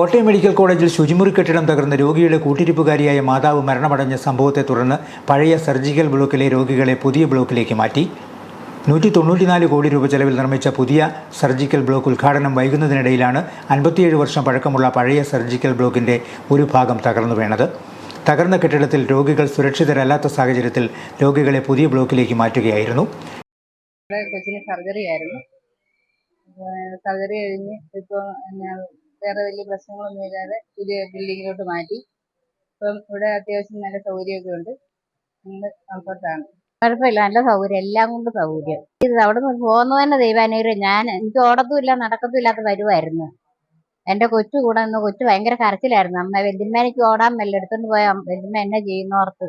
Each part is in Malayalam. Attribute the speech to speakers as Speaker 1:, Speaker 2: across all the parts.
Speaker 1: കോട്ടയം മെഡിക്കൽ കോളേജിൽ ശുചിമുറി കെട്ടിടം തകർന്ന് രോഗിയുടെ കൂട്ടിരിപ്പുകാരിയായ മാതാവ് മരണമടഞ്ഞ സംഭവത്തെ തുടർന്ന് പഴയ സർജിക്കൽ ബ്ലോക്കിലെ രോഗികളെ പുതിയ ബ്ലോക്കിലേക്ക് മാറ്റി. നൂറ്റി തൊണ്ണൂറ്റിനാല് കോടി രൂപ ചെലവിൽ നിർമ്മിച്ച പുതിയ സർജിക്കൽ ബ്ലോക്ക് ഉദ്ഘാടനം വൈകുന്നതിനിടയിലാണ് അൻപത്തിയേഴ് വർഷം പഴക്കമുള്ള പഴയ സർജിക്കൽ ബ്ലോക്കിന്റെ ഒരു ഭാഗം തകർന്നു വീണത്. തകർന്ന കെട്ടിടത്തിൽ രോഗികൾ സുരക്ഷിതരല്ലാത്ത സാഹചര്യത്തിൽ രോഗികളെ പുതിയ ബ്ലോക്കിലേക്ക് മാറ്റുകയായിരുന്നു.
Speaker 2: സർജറി ആയിരുന്നു. സർജറി കഴിഞ്ഞ് ഇപ്പോൾ വേറെ വലിയ പ്രശ്നങ്ങളൊന്നും ഇല്ലാതെ പുതിയ ബിൽഡിങ്ങിലോട്ട് മാറ്റി. ഇപ്പം ഇവിടെ അത്യാവശ്യം നല്ല സൗകര്യമൊക്കെ ഉണ്ട്. നല്ല കംഫർട്ടാണ്. കുഴപ്പമില്ല നല്ല സൗകര്യം എല്ലാം കൊണ്ട് സൗകര്യം. ഇത് അവിടെ നിന്ന് പോകുന്നത് തന്നെ ദൈവാനുഗ്രഹം. ഞാൻ എനിക്ക് ഓടത്തുമില്ല നടക്കത്തുമില്ലാത്ത വരുമായിരുന്നു എന്റെ കൊച്ചു കൂടെ നിന്ന് കൊച്ചു ഭയങ്കര കരച്ചിലായിരുന്നു. അമ്മ വല്യമ്മേനക്ക് ഓടാൻ മെല്ലെ എടുത്തോണ്ട് പോയ വെല്ലുമ്മ എന്നെ ചെയ്യുന്നോർത്ത്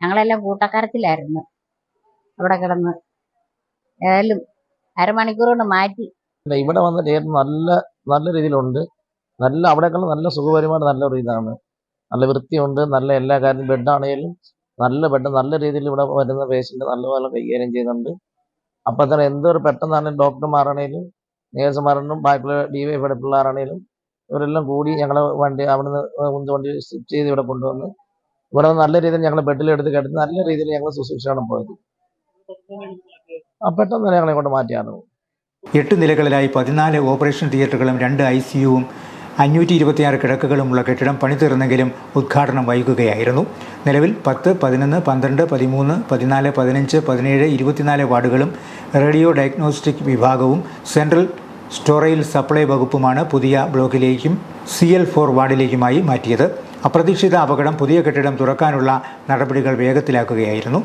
Speaker 2: ഞങ്ങളെല്ലാം കൂട്ടക്കരച്ചിലായിരുന്നു അവിടെ കിടന്ന്. ഏതായാലും അരമണിക്കൂർ കൊണ്ട് മാറ്റി.
Speaker 3: ഇവിടെ വന്നിട്ട് നല്ല നല്ല രീതിയിലുണ്ട്. നല്ല അവിടെയൊക്കെ നല്ല സുഖപരമായിട്ട് നല്ല ഒരു ഇതാണ്. നല്ല വൃത്തിയുണ്ട് നല്ല എല്ലാ കാര്യവും ബെഡാണെങ്കിലും നല്ല ബെഡ് നല്ല രീതിയിൽ ഇവിടെ വരുന്ന പേഷ്യന്റ് നല്ലപോലെ കൈകാര്യം ചെയ്യുന്നുണ്ട്. അപ്പോൾ തന്നെ എന്തൊരു പെട്ടെന്നാണെങ്കിലും ഡോക്ടർമാരാണെങ്കിലും നേഴ്സുമാരാണെങ്കിലും ബാക്കിയുള്ള ഡി വൈ എഫിയുടെ പിള്ളേരാണേലും ഇവരെല്ലാം കൂടി ഞങ്ങളെ വണ്ടി അവിടുന്ന് വണ്ടി സ്റ്റിച്ച് ചെയ്ത് ഇവിടെ കൊണ്ടുവന്ന് ഇവിടെ നല്ല രീതിയിൽ ഞങ്ങൾ ബെഡിലെടുത്ത് കിടന്ന് നല്ല രീതിയിൽ ഞങ്ങൾ ശുശ്രൂഷയാണ് പോയത്. ആ പെട്ടെന്ന് തന്നെ ഞങ്ങളെ കൊണ്ട് മാറ്റിയാണ്
Speaker 1: എട്ട് നിലകളിലായി പതിനാല് ഓപ്പറേഷൻ തിയേറ്ററുകളും രണ്ട് ഐ സിയുവും അഞ്ഞൂറ്റി ഇരുപത്തിയാറ് കിടക്കുകളുമുള്ള കെട്ടിടം പണി തീർന്നെങ്കിലും ഉദ്ഘാടനം വൈകുകയായിരുന്നു. നിലവിൽ പത്ത് പതിനൊന്ന് പന്ത്രണ്ട് പതിമൂന്ന് പതിനാല് പതിനഞ്ച് പതിനേഴ് ഇരുപത്തിനാല് വാർഡുകളും റേഡിയോ ഡയഗ്നോസ്റ്റിക് വിഭാഗവും സെൻട്രൽ സ്റ്റോറേജ് സപ്ലൈ വകുപ്പുമാണ് പുതിയ ബ്ലോക്കിലേക്കും സി എൽ ഫോർ വാർഡിലേക്കുമായി മാറ്റിയത്. അപ്രതീക്ഷിത അപകടം പുതിയ കെട്ടിടം തുറക്കാനുള്ള നടപടികൾ വേഗത്തിലാക്കുകയായിരുന്നു.